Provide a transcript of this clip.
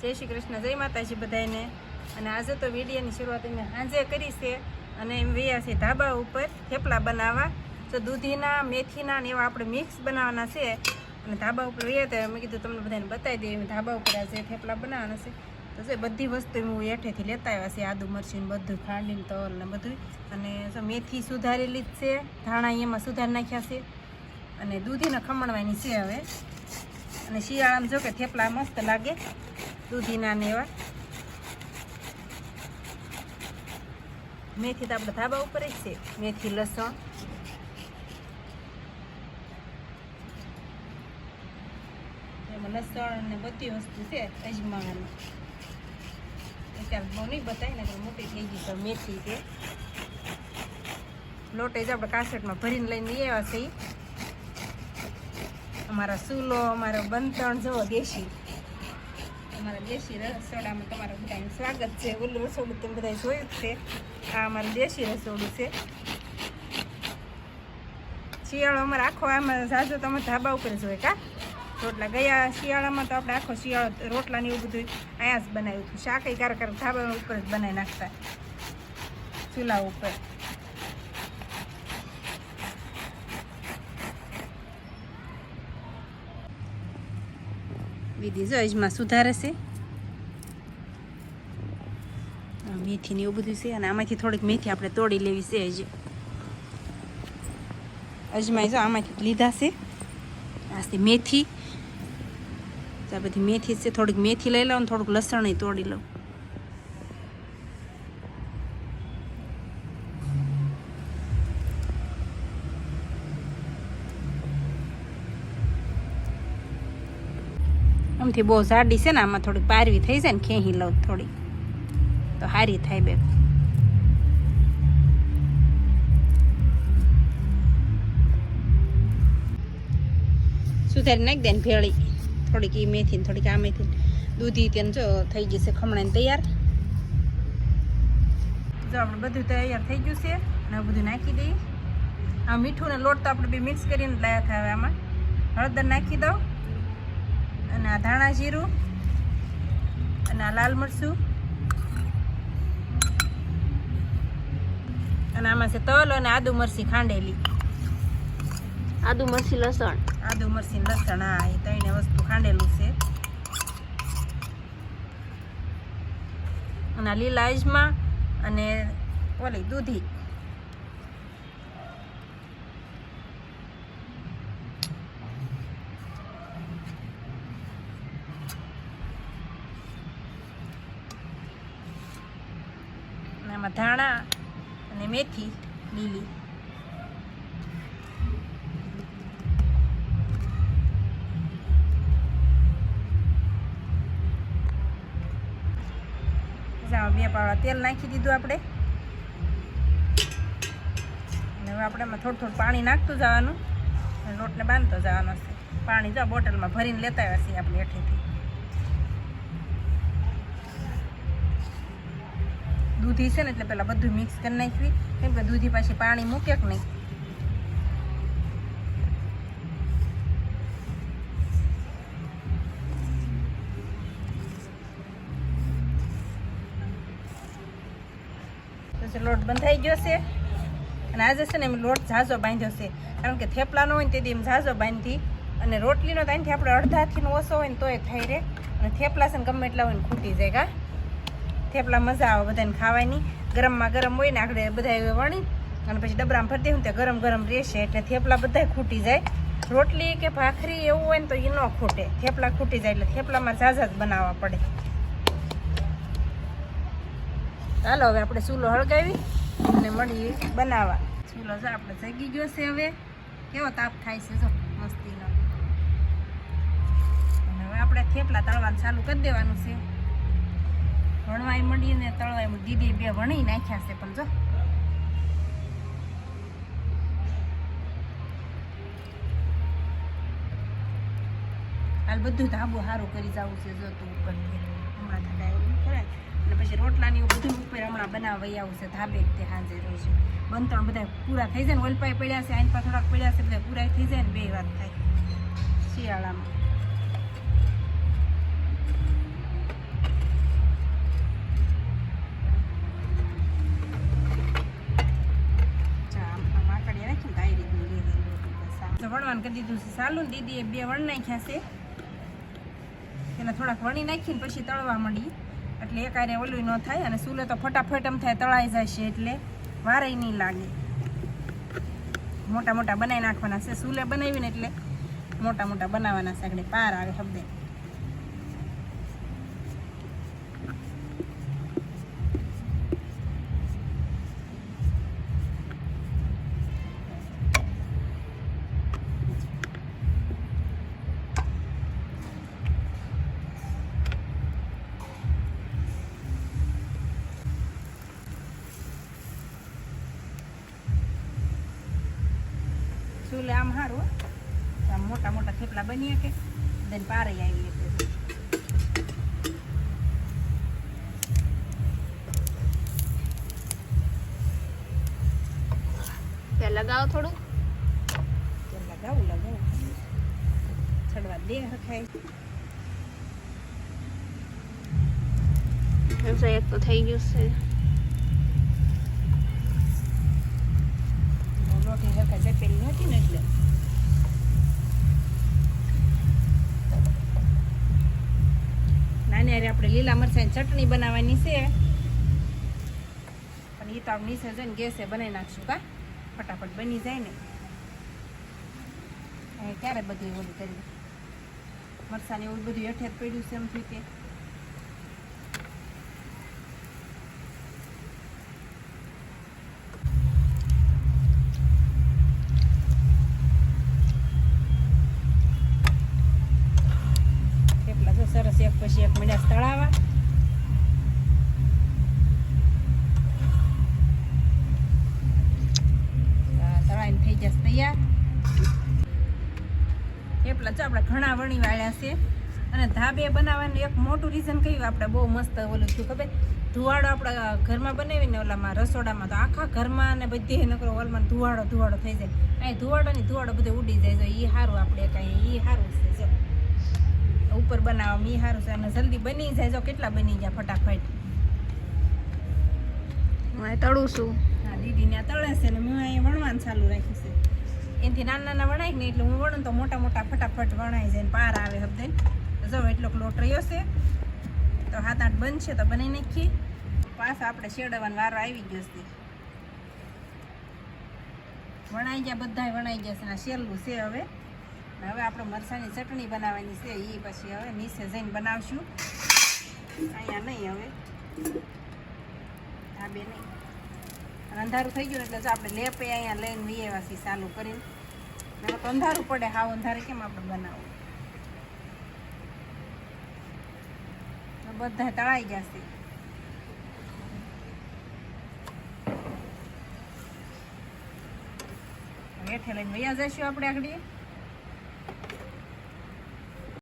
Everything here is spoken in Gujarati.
જય શ્રી કૃષ્ણ, જય માતાજી બધાને અને આજે તો વિડીયોની શરૂઆત અમે સાંજે કરી છે. અને એમ વૈયા છે ધાબા ઉપર થેપલા બનાવવા. તો દૂધીના, મેથીના ને એવા આપણે મિક્સ બનાવવાના છે. અને ધાબા ઉપર વૈયા તો મેં કીધું તમને બધાને બતાવી દઈએ. ધાબા ઉપર આજે થેપલા બનાવવાના છે, તો છે બધી વસ્તુ હું હેઠેથી લેતા આવ્યા છે. આદુ મરચી બધું, ખાંડીને તલ ને બધું અને જો મેથી સુધારેલી જ છે, ધાણા એમાં સુધારી નાખ્યા છે. અને દૂધીને ખમણવાની છે હવે. અને શિયાળામાં જો કે થેપલા મસ્ત લાગે. દૂધીના નેવા મેથી તો આપણે ધાબા ઉપર જ છે. મેથી, લસણ. એમાં લસણ અને બધી વસ્તુ છે અજમાન અત્યારે બહુ નહીં બતાવી ને મોટી થઈ ગઈ તો મેથી છે. લોટે જ આપણે કાસેટમાં ભરીને લઈને લઈ આવ્યા છે અમારા સૂલો અમારો બંતણ જવો દેશી. અમારા દેશી રસોડામાં તમારું બધાનું સ્વાગત છે રસોડું તમે બધા જોયું જ છે. આ અમારું દેશી રસોડું છે. શિયાળો અમારે આખો આમાં જાજો, તમે ધાબા ઉપર જ હોય કા? રોટલા ગયા શિયાળામાં તો આપણે આખો શિયાળો રોટલા ને એવું બધું અહીંયા જ બનાવ્યું હતું. શાકઈ ક્યારેક ક્યારેક ધાબા ઉપર જ બનાવી નાખતા. ચૂલા ઉપર. વિધિ જો એજમાં સુધારે છે. મેથી ને એવું બધું છે, અને આમાંથી થોડીક મેથી આપણે તોડી લેવી છે હજી. અજમાઈ જો આમાંથી લીધા છે. આ છે મેથી. આ બધી મેથી છે, થોડીક મેથી લઈ લઉં થોડુંક લસણ તોડી લઉં. આમથી બહુ જાડી છે ને, આમાં થોડીક પારવી થઈ જાય ને ખેંચી લઉં થોડી તો સારી થાય બે. સુધારી નાખી દે ને ભેળી. થોડીક એ મેથી થોડીક આ મેથી દૂધી તેને જો થઈ જશે ખમણાને તૈયાર. જો આપણે બધું તૈયાર થઈ ગયું છે અને બધું નાખી દઈએ. આ મીઠું ને લોટ તો આપણે બી મિક્સ કરીને લાયા થાય આમાં. હળદર નાખી દઉં. અને આ ધાણા જીરું અને આ લાલ મરચું. અને આમાં છે તલ અને આદુ મરસી ખાંડેલી. આદુ મરસી લસણ. આદુ મરસી લસણ હા એ ત્રણે વસ્તુ ખાંડેલું છે. અને લીલા અજમા અને ઓલી દૂધી. આમાં ધાણા અને મેથી લીલી. બે પાવડા તેલ નાખી દીધું આપણે. અને હવે આપણે એમાં થોડું થોડું પાણી નાખતું જવાનું. લોટને બાંધતો જવાનો છે. પાણી જો બોટલમાં ભરીને લેતા આવ્યા છીએ આપણે હેઠેથી દૂધી છે ને એટલે પેલા બધું મિક્સ કરી નાખવી. કેમ કે દૂધી પાછી પાણી મૂકે કે નહીં? લોટ બંધાઈ ગયો છે, અને આજે છે ને એમ લોટ ઝાઝો બાંધ્યો છે. કારણ કે થેપલાનો હોય ને તેથી એમ ઝાઝો બાંધી અને રોટલીનો તો અહીંથી આપણે અડધાથી ઓછો હોય ને તોય થઈ રહે. અને થેપલા છે ને ગમે એટલા હોય ને ખૂટી જાય, કા? થેપલા મજા આવે બધાને ખાવાની. ગરમમાં ગરમ હોય ને આપણે બધા વણી અને પછી ડબરામાં ભરી દઈએ ત્યાં ગરમ ગરમ રહેશે એટલે થેપલા બધા ખૂટી જાય. રોટલી કે ભાખરી એવું હોય ને તો એ ન ખૂટે. થેપલા ખૂટી જાય એટલે થેપલામાં ઝાઝા જ બનાવવા પડે. ચાલો હવે આપણે ચૂલો હળગાવી અને મળીએ બનાવવા. ચૂલો છે આપણે જગી ગયો છે હવે. કેવો તાપ થાય છે જો મસ્તીનો. હવે આપણે થેપલા તળવાનું ચાલુ કરી દેવાનું છે. વણવાય ને તળવાય મળી દીદી બે વણી નાખ્યા છે, પણ જો. હાલ બધું ધાબુ સારું કરી જવું છે, જો તું ઉપર હમણાં દાદા એવું કરે અને પછી રોટલાની એવું બધું ઉપર હમણાં બનાવવા આવું છે, ધાબે તે સાંજે રોજ બંતણ બધા પૂરા થઈ જાય ને ઓલપાઈ પડ્યા છે આઈન પા થોડાક પડ્યા છે, બધા પૂરા થઈ જાય ને, બે વાત થાય. શિયાળામાં. જો વણવાનું કરી દીધું છે. દીદી એ બે વણ નાખ્યા છે. પેલા થોડાક વણી નાખીને પછી તળવા માંડી. એટલે એકારે ઓલું ન થાય અને સૂલે તો ફટાફટ એમ થાય તળાઈ જશે એટલે વારે નહીં લાગે. મોટા મોટા બનાવી નાખવાના છે. સૂલે બનાવીને એટલે મોટા મોટા બનાવવાના છે. આગળ પાર આવે શબ્દે. ચૂલે આમ સારું. આમ મોટા મોટા થેપલા બની શકે. દેન પારે આવી એટલે ત્યાં લગાવો થોડું. ચાલ લગાવું લગાવું. છડવા દે હખાય. એક તો થઈ ગયું છે. રોટી હરખા ચપેલી હતી ને એટલે. નાની અરે આપણે લીલા મરચાંની ચટણી બનાવવાની છે. પણ એ તો આપણે નીચે જઈને ગેસે બનાવી નાખશું કા? ફટાફટ બની જાય ને. ક્યારે બધું એવું કર્યું મરસાને એવું બધું હેઠે પડ્યું છે એમ થયું કે થેપલા જો સરસ એક પછી એક મળ્યા તળાવા આ તળાઈને થઈ જશે તૈયાર થેપલા જો આપણે ઘણા વણી વાળ્યા છે. અને ધાબે બનાવવાનું એક મોટું રીઝન કયું? આપણે બહુ મસ્ત ઓલું થયું ખબર? ધુવાડો આપણે ઘરમાં બનાવીને ઓલામાં રસોડામાં તો આખા ઘરમાં અને બધી નકરો ઓલમાં ધુવાડો ધુવાડો થઈ જાય. અહીં ધુવાડો ને ધુવાડો બધું ઉડી જાય. છે એ સારું આપણે કાંઈ એ સારું છે જો. ઉપર બનાવવા એ સારું છે. અને જલ્દી બની જાય. જો કેટલા બની ગયા ફટાફટ. હું તળું છું. હા દીદીને તળે છે ને હું અહીંયા વણવાનું ચાલુ રાખ્યું છે. એનાથી નાના નાના વણાય ને એટલે હું વણું તો મોટા મોટા ફટાફટ વણાઈ જાય પાર આવે હબદે જો એટલો લોટ રહ્યો છે. તો હાથ આઠ બંધ છે તો બનાવી નાખીએ. પાછા આપણે શેડવાનો વારો આવી ગયો છે. વણાઈ ગયા, બધાય વણાઈ ગયા છે. આ છેલ્લું છે હવે. હવે આપણે મરસાની ચટણી બનાવવાની છે. એ પછી હવે નીચે જઈને બનાવશું. અહીંયા નહીં હવે. આ બે નહીં. અંધારું થઈ ગયું એટલે જો આપણે લેપે અહીંયા લઈને વિયેવાસી ચાલુ કરીને. તો અંધારું પડે, હાવ અંધારે કેમ આપણે બનાવવું? બધા તળાઈ જશે. હેઠે લઈને વૈયા જઈશું આપણે આગળ.